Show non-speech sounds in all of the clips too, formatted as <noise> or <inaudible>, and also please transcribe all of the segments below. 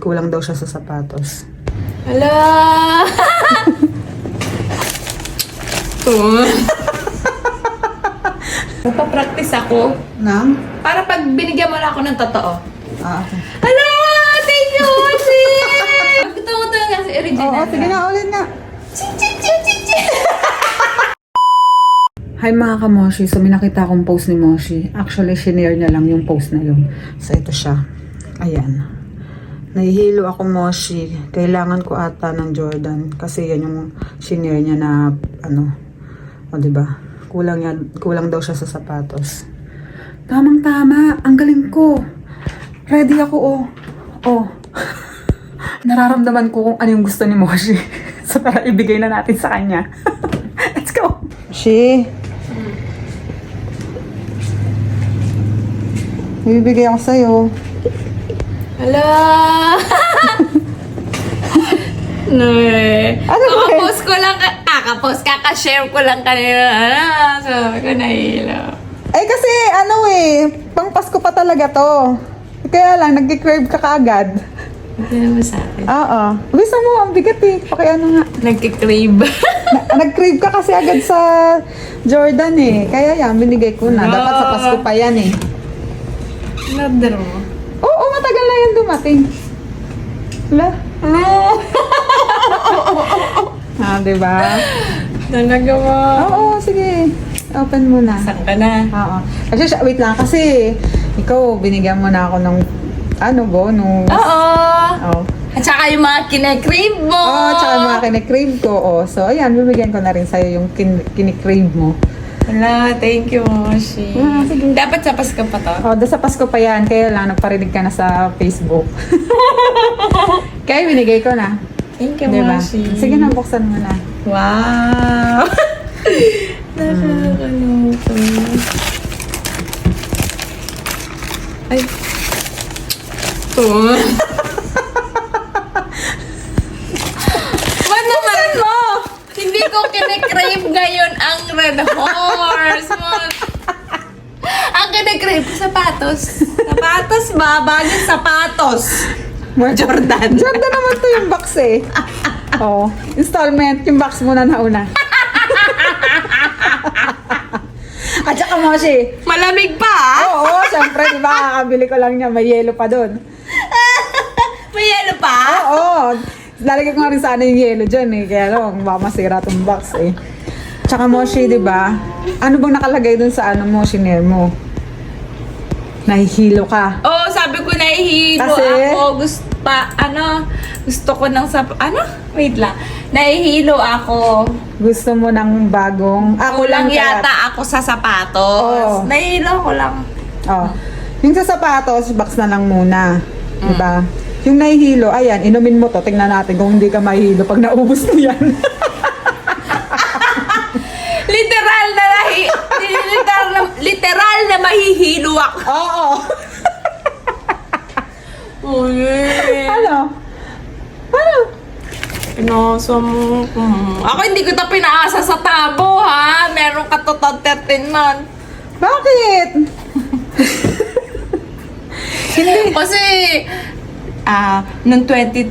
Kulang daw siya sa sapatos. Hala! Oh. <laughs> Magpa-practice ako. Nang? Para pag binigyan mo na ako ng totoo. Ah, okay. Hala! Thank you, Mochi! Gusto ito nga si original. Oo, sige na, ulit na. Ching, ching, ching, ching, ching. Hi mga kamoshi, so may nakita akong post ni Moshi. Actually, shinare niya lang yung post na yun. So ito siya. Ayan. Nahihilo ako Moshi. Kailangan ko ata ng Jordan. Kasi yan yung shinare niya na ano. O diba? Kulang, yan, kulang daw siya sa sapatos. Tamang tama. Ang galing ko. Ready ako oh. Oh. <laughs> Nararamdaman ko kung ano yung gusto ni Moshi. <laughs> so tara, ibigay na natin sa kanya. <laughs> Let's go! Shi. Bibigay ako sa'yo. Hala! <laughs> no eh. Ano ba? Kakapost ko lang, ka- kakapost, kakashare ko lang kanina. Ano, sabi ko nahihilo. Eh kasi ano eh, pang Pasko pa talaga to. Kaya lang, nag-crave ka kaagad. Hindi naman sa akin. Oo. Bisa mo, ang bigat eh. Paki ano nga. Nagkikrave. Na- nag-crave ka kasi agad sa Jordan eh. Kaya yan, binigay ko na. Dapat sa Pasko pa yan eh. Mo. Oo, na yan dumating. Wala. <laughs> Ah, di ba? Talaga mo. Oo, sige. Open mo na. Saan ka na? Oo. Kasi, wait lang, kasi ikaw, binigyan mo na ako ng, ano, bonus. Oo. Oo. At saka yung mga kine-crave mo. Oo, oh, tsaka yung mga kinikrave ko. Oh. So, ayan, bibigyan ko na rin sa'yo yung kin kinikrave mo. Wala, thank you, Moshi. Ah, sige. Dapat sa Pasko pa to. Oh, sa Pasko pa yan. Kaya lang, nagparinig ka na sa Facebook. <laughs> kaya binigay ko na. Thank you, Diba? Moshi. Sige na, buksan mo na. Wow! <laughs> Nakakaloka. Ay. Oh. Ko kinikrave ngayon ang red horse. Mon. ang kinikrave ko, sapatos. Sapatos ba? Bagay sapatos. Jordan. Jordan naman to yung box eh. <laughs> oh, installment. Yung box muna na una. At saka Moshi. Malamig pa, ah. Oo, syempre, di ba? Kakabili ko lang niya. May yellow pa doon. <laughs> May yelo pa? Oo. Lalagyan ko nga rin sana yung yellow dyan eh. Kaya lang, baka masira tong box eh. Tsaka Moshi, di ba? Ano bang nakalagay dun sa ano mo, shiner mo? Nahihilo ka. Oo, sabi ko nahihilo Kasi? ako. Gusto pa, ano, gusto ko ng sap... Ano? Wait lang. Nahihilo ako. Gusto mo ng bagong... Ako lang yata ako sa sapatos. Oo. Nahihilo ko lang. Oh. Yung sa sapatos, box na lang muna. Mm. Di ba? Yung nahihilo, ayan, inumin mo to. Tingnan natin kung hindi ka mahihilo pag naubos mo yan. <laughs> Literal na nahi... literal na, literal na mahihilo ako. Oo. <laughs> Uy. ano? Ano? Pinasa mo. Hmm. Ako hindi ko ito pinaasa sa tabo, ha? Meron ka to 13 month. Bakit? <laughs> hindi. Kasi, ah, nung 20,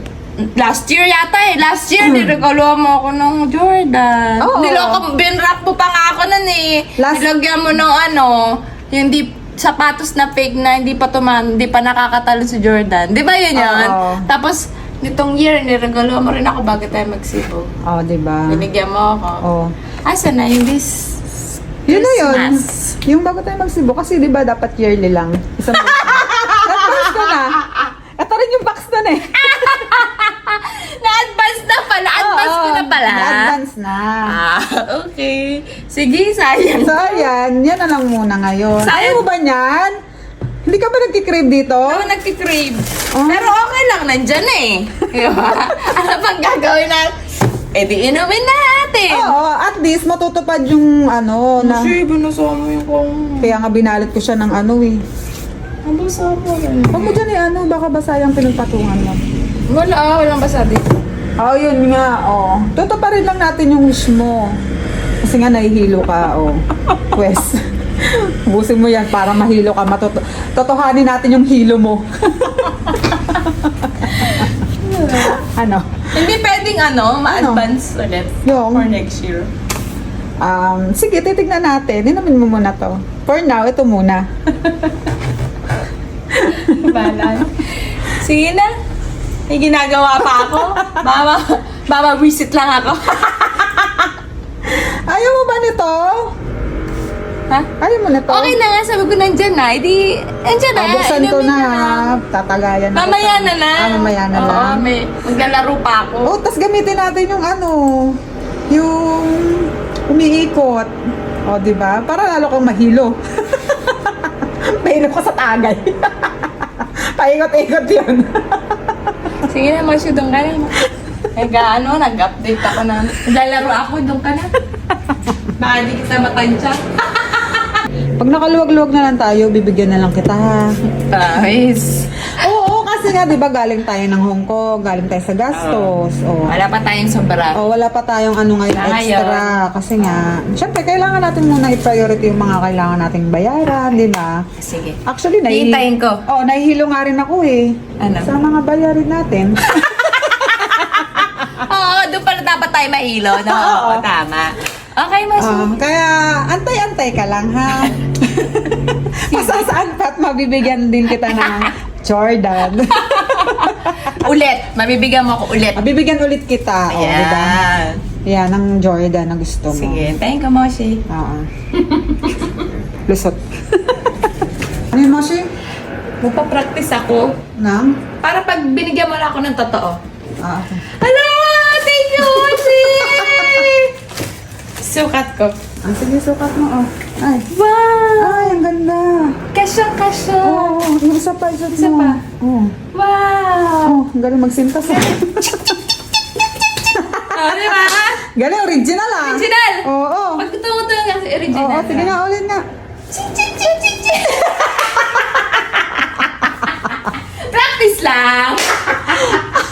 last year yata eh. Last year, niregalo mo ako ng Jordan. Hmm. Oo. Niloko, binrap mo pa nga ako nun eh. Last- Nilagyan mo ng ano, yung di, sapatos na fake na hindi pa tuman, hindi pa nakakatalo si Jordan. Di ba yun yun? Oo. Tapos, nitong year, niregalo mo rin ako bago tayo magsibo. Oh, di ba? Binigyan mo ako. Oh. Asa na yung this Yun na yun. Christmas? Yung bago tayo magsibo, kasi di ba dapat yearly lang. Isang. <laughs> Na-advance ko na. Ito rin yung box nun eh. Na-advance na pala. Advance ko na pala. Na-advance na. Ah, okay. Sige, sayang. So, ayan. Yan na lang muna ngayon. Sayang. Ayaw mo ba yan? Hindi ka ba nagkikrave dito? Ako nagkikrave. Oh. Pero okay lang, nandyan eh. <laughs> Diba? ano pang gagawin natin? Eh di inumin natin. Oo, at least matutupad yung ano na... Kasi binasa mo yung kung... Kaya nga binalot ko siya ng ano eh. Nabasa mo rin. Huwag mo dyan eh, ano, baka basayang pinagpatungan mo. Wala, walang basa dito. Oo, yun nga, oo. Tutuparin lang natin yung wish mo. Kasi nga nahihilo ka, oo. <laughs> Pwes. Busin mo yan para mahilo ka. Matuto- Totohanin natin yung hilo mo. <laughs> Ano? Hindi pwedeng ano, ma-advance ulit Yung? for next year. Um, sige, titignan natin. Dinamin mo muna to. For now, ito muna. <laughs> Balan. Sige na. May ginagawa pa ako. Mama, mama, visit lang ako. <laughs> Ayaw mo ba nito? ha? Ayaw mo nito? Okay na nga, sabi ko nandyan na. Hindi, nandyan na. Ah, buksan ko na. ko Tatagayan na. Mamaya na lang. Ah, mamaya na Oo, lang. may, maglalaro pa ako. Oh, tas gamitin natin yung ano, yung umiikot. O, di ba? Para lalo kang mahilo. <laughs> mahilo ka sa tagay. <laughs> Paikot-ikot yun. Sige na, Marcio, doon ka na. Nag, ano, nag-update ako na. Naglalaro ako, doon ka na. Baka di kita matansya. Pag nakaluwag-luwag na lang tayo, bibigyan na lang kita ha. Kasi nga, di ba, galing tayo ng Hong Kong, galing tayo sa gastos. Oh. Wala pa tayong sobra. Oh, wala pa tayong ano ngayon Wala extra. Kasi nga, syempre, kailangan natin muna i-priority yung mga kailangan nating bayaran, di ba? Sige. Actually, nahi- Hihintayin ko. Oh, nahihilo nga rin ako eh. Ano? Sa mga bayarin natin. <laughs> Oo, doon pala dapat tayo mahilo. No? <laughs> Oo, tama. Okay, Marcio. Ah, kaya, antay-antay ka lang ha. <laughs> Masasaan pa at mabibigyan din kita ng Jordan. <laughs> ulit. Mabibigyan mo ako ulit. mabibigyan ulit kita. Oh, di ba? Ayan. Yan, ng Jordan na gusto mo. Sige, thank you, Moshi. Oo. <laughs> Lusot. ano yun, Moshi? Magpa-practice ako. Nang? Para pag binigyan mo na ako ng totoo. Ah, okay. Hala! Thank you, Moshi! Sukat ko. Ah, sige, sukat mo. Oh. Ay. Wow! Ay, ang ganda. Kasya-kasya. Oo, oh, yung isa pa, isa, pa? Oo. Wow! Oh, galing magsintas. <laughs> ah. Oh, di ba? galing, original ah. Original! Oo. Oh, Pag tungo-tungo nga kasi Oo, original. sige nga, ulit nga. Ching, ching, ching, ching, ching. <laughs> Practice lang. <laughs>